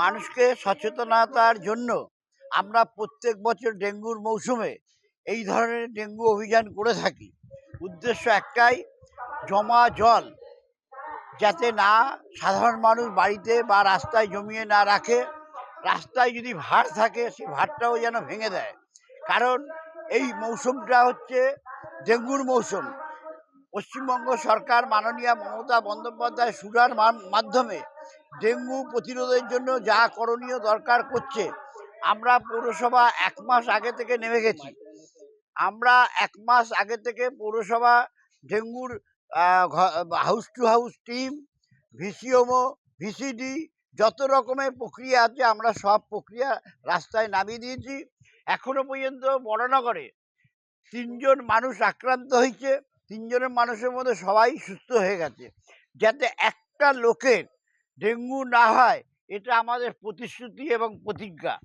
মানুষকে সচেতনতার জন্য আমরা প্রত্যেক বছর ডেঙ্গুর মৌসুমে এই ধরনের ডেঙ্গু অভিযান করে থাকি। উদ্দেশ্য একটাই, জমা জল যাতে না সাধারণ মানুষ বাড়িতে বা রাস্তায় জমিয়ে না রাখে। রাস্তায় যদি ভাড় থাকে সেই ভাড়টাও যেন ভেঙে দেয়। কারণ এই মৌসুমটা হচ্ছে ডেঙ্গুর মৌসুম। পশ্চিমবঙ্গ সরকার মাননীয় মমতা বন্দ্যোপাধ্যায় সুরার মাধ্যমে ডেঙ্গু প্রতিরোধের জন্য যা করণীয় দরকার করছে, আমরা পৌরসভা এক মাস আগে থেকে নেমে গেছি। আমরা এক মাস আগে থেকে পৌরসভা ডেঙ্গুর হাউস টু হাউস টিম ভিসিওমো ভিসিডি যত রকমের প্রক্রিয়া আছে, আমরা সব প্রক্রিয়া রাস্তায় নামিয়ে দিয়েছি। এখনও পর্যন্ত বড়নগরে তিনজন মানুষ আক্রান্ত হয়েছে, তিনজনের মানুষের মধ্যে সবাই সুস্থ হয়ে গেছে। যাতে একটা লোকের ডেঙ্গু না হয়, এটা আমাদের প্রতিশ্রুতি এবং প্রতিজ্ঞা।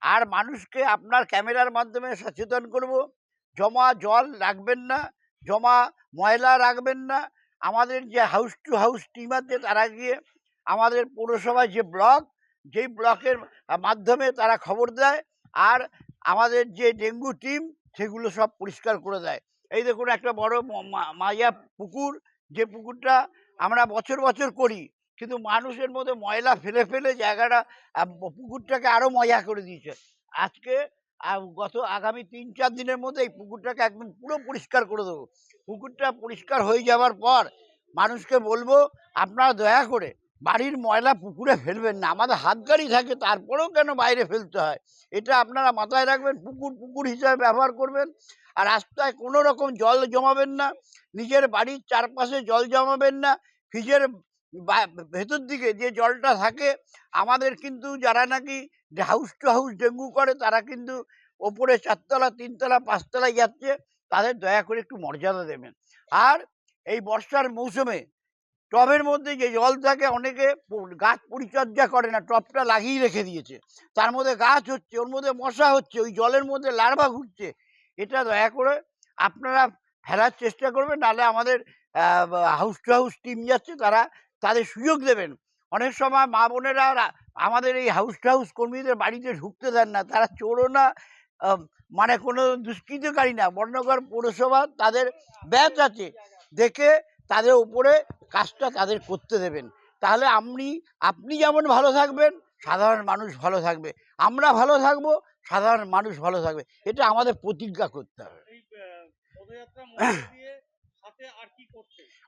আর মানুষকে আপনার ক্যামেরার মাধ্যমে সচেতন করব। জমা জল রাখবেন না, জমা ময়লা রাখবেন না। আমাদের যে হাউস টু হাউস টিম আছে তারা গিয়ে আমাদের পৌরসভায় যে ব্লক, যেই ব্লকের মাধ্যমে তারা খবর দেয় আর আমাদের যে ডেঙ্গু টিম সেগুলো সব পরিষ্কার করে দেয়। এই দেখুন একটা বড় ম- মা- মাজা পুকুর, যে পুকুরটা আমরা বছর বছর করি। কিন্তু মানুষের মধ্যে ময়লা ফেলে ফেলে জায়গাটা পুকুরটাকে আরও মজা করে দিয়েছে। আজকে গত আগামী তিন চার দিনের মধ্যে এই পুকুরটাকে একদম পুরো পরিষ্কার করে দেবো। পুকুরটা পরিষ্কার হয়ে যাওয়ার পর মানুষকে বলব, আপনারা দয়া করে বাড়ির ময়লা পুকুরে ফেলবেন না। আমাদের হাত গাড়ি থাকে, তারপরেও কেন বাইরে ফেলতে হয়? এটা আপনারা মাথায় রাখবেন, পুকুর পুকুর হিসাবে ব্যবহার করবেন। আর রাস্তায় কোনো রকম জল জমাবেন না, নিজের বাড়ির চারপাশে জল জমাবেন না, ফ্রিজের ভেতর দিকে যে জলটা থাকে, আমাদের কিন্তু যারা নাকি হাউস টু হাউস ডেঙ্গু করে, তারা কিন্তু ওপরে চারতলা, তিনতলা, পাঁচতলায় যাচ্ছে, তাদের দয়া করে একটু মর্যাদা দেবেন। আর এই বর্ষার মৌসুমে টবের মধ্যে যে জল থাকে, অনেকে গাছ পরিচর্যা করে না, টবটা লাগিয়ে রেখে দিয়েছে। তার মধ্যে গাছ হচ্ছে, ওর মধ্যে মশা হচ্ছে, ওই জলের মধ্যে লার্ভা ঘুরছে। এটা দয়া করে আপনারা ফেলার চেষ্টা করবেন, নাহলে আমাদের হাউস টু হাউস টিম যাচ্ছে, তারা তাদের সুযোগ দেবেন। অনেক সময় মা বোনেরা আমাদের এই হাউস টু হাউস কর্মীদের বাড়িতে ঢুকতে দেন না। তারা চোরও না মানে কোনো দুষ্কৃতকারী না। বর্ণগর পৌরসভা তাদের ব্যাচ আছে। দেখে তাদের উপরে কাজটা তাদের করতে দেবেন। তাহলে আপনি আপনি যেমন ভালো থাকবেন সাধারণ মানুষ ভালো থাকবে। আমরা ভালো থাকব সাধারণ মানুষ ভালো থাকবে। এটা আমাদের প্রতিজ্ঞা করতে হবে।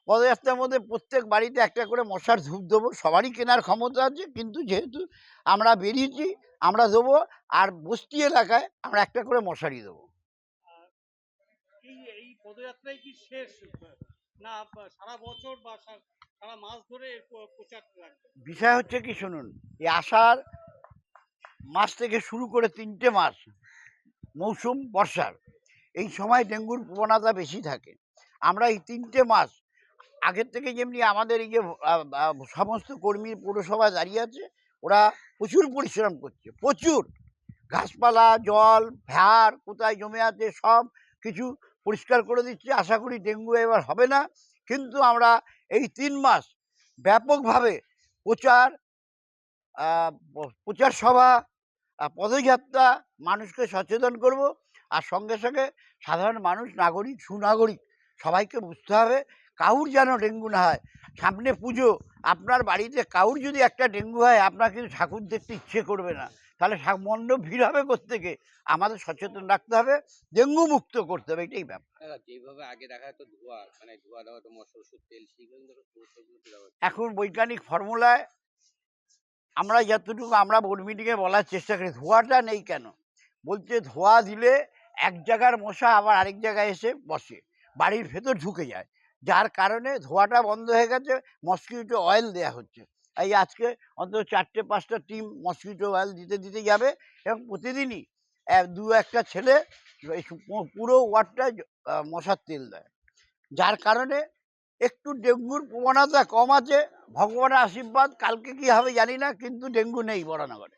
পদযাত্রার মধ্যে প্রত্যেক বাড়িতে একটা করে মশার ধূপ দেবো। সবারই কেনার ক্ষমতা আছে কিন্তু যেহেতু আমরা বেরিয়েছি আমরা দেবো আর বস্তি এলাকায় আমরা একটা করে মশারি দেবো। পদযাত্রায় কি শেষ? না সারা বছর বা সারা মাস ধরে প্রচার বিষয় হচ্ছে কি শুনুন এই আষাঢ় মাস থেকে শুরু করে তিনটে মাস মৌসুম বর্ষার এই সময় ডেঙ্গুর প্রবণতা বেশি থাকে। আমরা এই তিনটে মাস আগের থেকে যেমনি আমাদের এই যে সমস্ত কর্মী পৌরসভায় দাঁড়িয়ে আছে, ওরা প্রচুর পরিশ্রম করছে, প্রচুর। গাছপালা, জল, ভার কোথায় জমে আছে সব কিছু পরিষ্কার করে দিচ্ছে, আশা করি ডেঙ্গু এবার হবে না। কিন্তু আমরা এই তিন মাস ব্যাপকভাবে প্রচার প্রচার সভা পদযাত্রা মানুষকে সচেতন করব। আর সঙ্গে সঙ্গে সাধারণ মানুষ, নাগরিক, সুনাগরিক সবাইকে বুঝতে হবে কাউর যেন ডেঙ্গু না হয়। সামনে পুজো আপনার বাড়িতে কাউর যদি একটা ডেঙ্গু হয় আপনার কিন্তু ঠাকুর দেখতে ইচ্ছে করবে না। তাহলে মণ্ডপ ভিড় হবে কোত্থেকে? আমাদের সচেতন রাখতে হবে ডেঙ্গু মুক্ত করতে হবে এটাই ব্যাপার। যেভাবে আগে দেখা ধোয়া মানে ধোয়া দেওয়া তো মশলা তেল। এখন বৈজ্ঞানিক ফর্মুলায় আমরা যতটুকু আমরা বোর্ড মিটিংয়ে বলার চেষ্টা করি ধোঁয়াটা নেই কেন? বলছে ধোঁয়া দিলে এক জায়গার মশা আবার আরেক জায়গায় এসে বসে বাড়ির ভেতর ঢুকে যায়। যার কারণে ধোঁয়াটা বন্ধ হয়ে গেছে মসকিউটো অয়েল দেয়া হচ্ছে। এই আজকে অন্তত চারটে, পাঁচটা টিম মসকিউটো অয়েল দিতে দিতে যাবে এবং প্রতিদিনই দু একটা ছেলে পুরো ওয়ার্ডটায় মশার তেল দেয়। যার কারণে একটু ডেঙ্গুর প্রবণতা কম আছে। ভগবানের আশীর্বাদ, কালকে কি হবে জানি না, কিন্তু ডেঙ্গু নেই বরানগরে